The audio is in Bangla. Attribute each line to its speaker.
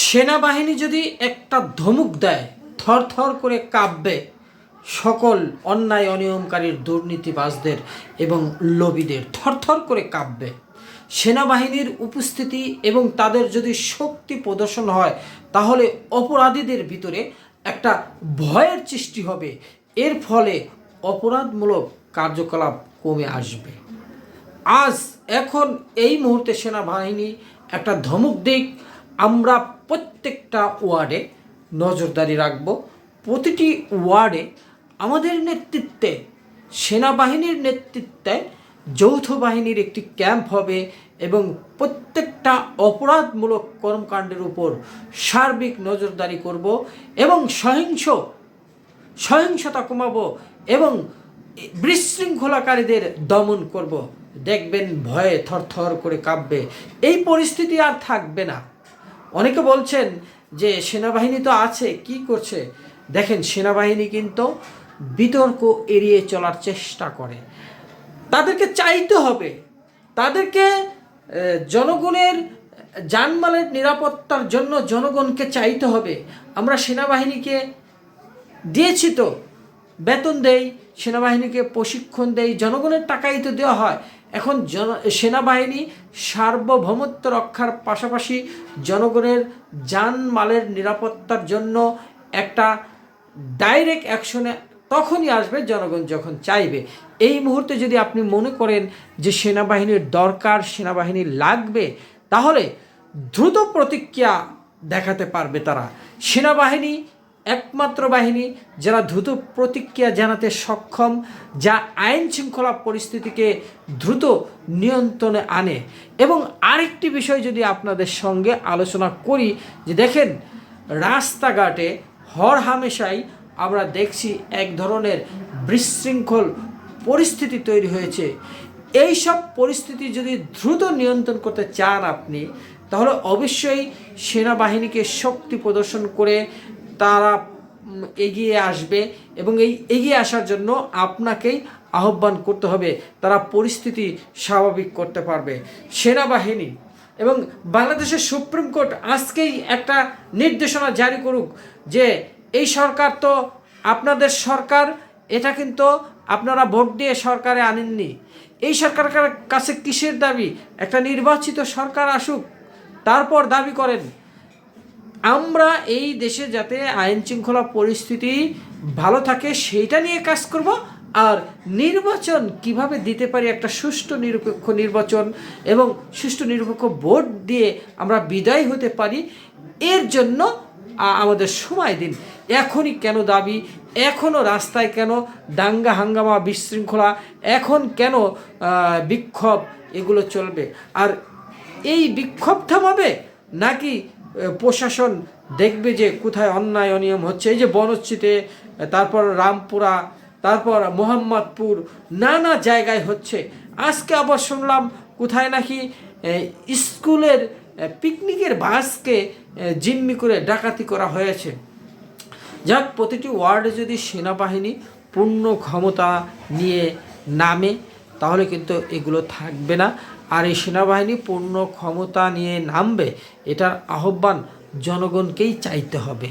Speaker 1: সেনাবাহিনী যদি একটা ধমুক দেয়, থরথর করে কাঁপবে সকল অন্যায় অনিয়মকারীর দুর্নীতিবাজদের এবং লোভীদের, থরথর করে কাঁপবে। সেনাবাহিনীর উপস্থিতি এবং তাদের যদি শক্তি প্রদর্শন হয়, তাহলে অপরাধীদের ভিতরে একটা ভয়ের সৃষ্টি হবে। এর ফলে অপরাধমূলক কার্যকলাপ কমে আসবে। আজ, এখন এই মুহূর্তে সেনাবাহিনী একটা ধমক দিক আমরা প্রত্যেকটা ওয়ার্ডে নজরদারি রাখব। প্রতিটি ওয়ার্ডে আমাদের নেতৃত্বে, সেনাবাহিনীর নেতৃত্বে যৌথ বাহিনীর একটি ক্যাম্প হবে এবং প্রত্যেকটা অপরাধমূলক কর্মকাণ্ডের উপর সার্বিক নজরদারি করব এবং সহিংস, সহিংসতা কমাবো এবং বিশৃঙ্খলাকারীদের দমন করব। দেখবেন ভয়ে থরথর করে কাঁপবে। এই পরিস্থিতি আর থাকবে না। অনেকে বলছেন যে সেনাবাহিনী তো আছে, কি করছে? দেখেন, সেনাবাহিনী কিন্তু বিতর্ক এড়িয়ে চলার চেষ্টা করে। তাদেরকে চাইতে হবে। তাদেরকে জনগণের জানমালের নিরাপত্তার জন্য জনগণকে চাইতে হবে। আমরা সেনাবাহিনীকে দিয়েছি তো। বেতন দেই, সেনাবাহিনীকে প্রশিক্ষণ দেই, জনগণের টাকাই তো দেওয়া হয়। এখন জন সেনাবাহিনী সার্বভৌমত্ব রক্ষার পাশাপাশি জনগণের জানমালের নিরাপত্তার জন্য একটা ডাইরেক্ট অ্যাকশনে তখনই আসবে জনগণ যখন চাইবে। এই মুহূর্তে যদি আপনি মনে করেন যে সেনাবাহিনীর দরকার, সেনাবাহিনী লাগবে, তাহলে দ্রুত প্রতিক্রিয়া দেখাতে পারবে তারা। সেনাবাহিনী একমাত্র বাহিনী যারা দ্রুত প্রতিক্রিয়া জানাতে সক্ষম, যা আইন শৃঙ্খলা পরিস্থিতিকে দ্রুত নিয়ন্ত্রণে আনে। এবং আরেকটি বিষয় যদি আপনাদের সঙ্গে আলোচনা করি, যে দেখেন, রাস্তাঘাটে হর হামেশাই আমরা দেখছি এক ধরনের বিশৃঙ্খল পরিস্থিতি তৈরি হয়েছে। এই সব পরিস্থিতি যদি দ্রুত নিয়ন্ত্রণ করতে চান আপনি, তাহলে অবশ্যই সেনাবাহিনীকে শক্তি প্রদর্শন করে তারা এগিয়ে আসবে এবং এই এগিয়ে আসার জন্য আপনাকেই আহ্বান করতে হবে। তারা পরিস্থিতি স্বাভাবিক করতে পারবে। সেনাবাহিনী এবং বাংলাদেশের সুপ্রিম কোর্ট আজকেই একটা নির্দেশনা জারি করুক যে, এই সরকার তো আপনাদের সরকার, এটা কিন্তু আপনারা ভোট দিয়ে সরকারে আনেননি। এই সরকারের কাছে কিসের দাবি? একটা নির্বাচিত সরকার আসুক, তারপর দাবি করেন। আমরা এই দেশে যাতে আইন শৃঙ্খলা পরিস্থিতি ভালো থাকে, সেইটা নিয়ে কাজ করব। আর নির্বাচন কীভাবে দিতে পারি একটা সুষ্ঠু নিরপেক্ষ নির্বাচন এবং সুষ্ঠু নিরপেক্ষ ভোট দিয়ে আমরা বিদায় হতে পারি, এর জন্য আমাদের সময় দিন। এখনই কেন দাবি? এখনও রাস্তায় কেন দাঙ্গা, হাঙ্গামা, বিশৃঙ্খলা? এখন কেন বিক্ষোভ? এগুলো চলবে। আর এই বিক্ষোভ থামাবে? নাকি প্রশাসন দেখবে যে কোথায় অন্যায় অনিয়ম হচ্ছে। এই যে বনশ্রীতে তারপর রামপুরা, তারপর মোহাম্মদপুর, নানা জায়গায় হচ্ছে। আজকে আবার শুনলাম কোথায় নাকি স্কুলের পিকনিকের বাসকে জিম্মি করে ডাকাতি করা হয়েছে। যাক, প্রতিটি ওয়ার্ডে যদি সেনাবাহিনী পূর্ণ ক্ষমতা নিয়ে নামে তাহলে কিন্তু এগুলো থাকবে না। আর এই সেনাবাহিনী পূর্ণ ক্ষমতা নিয়ে নামবে, এটার আহ্বান জনগণকেই চাইতে হবে।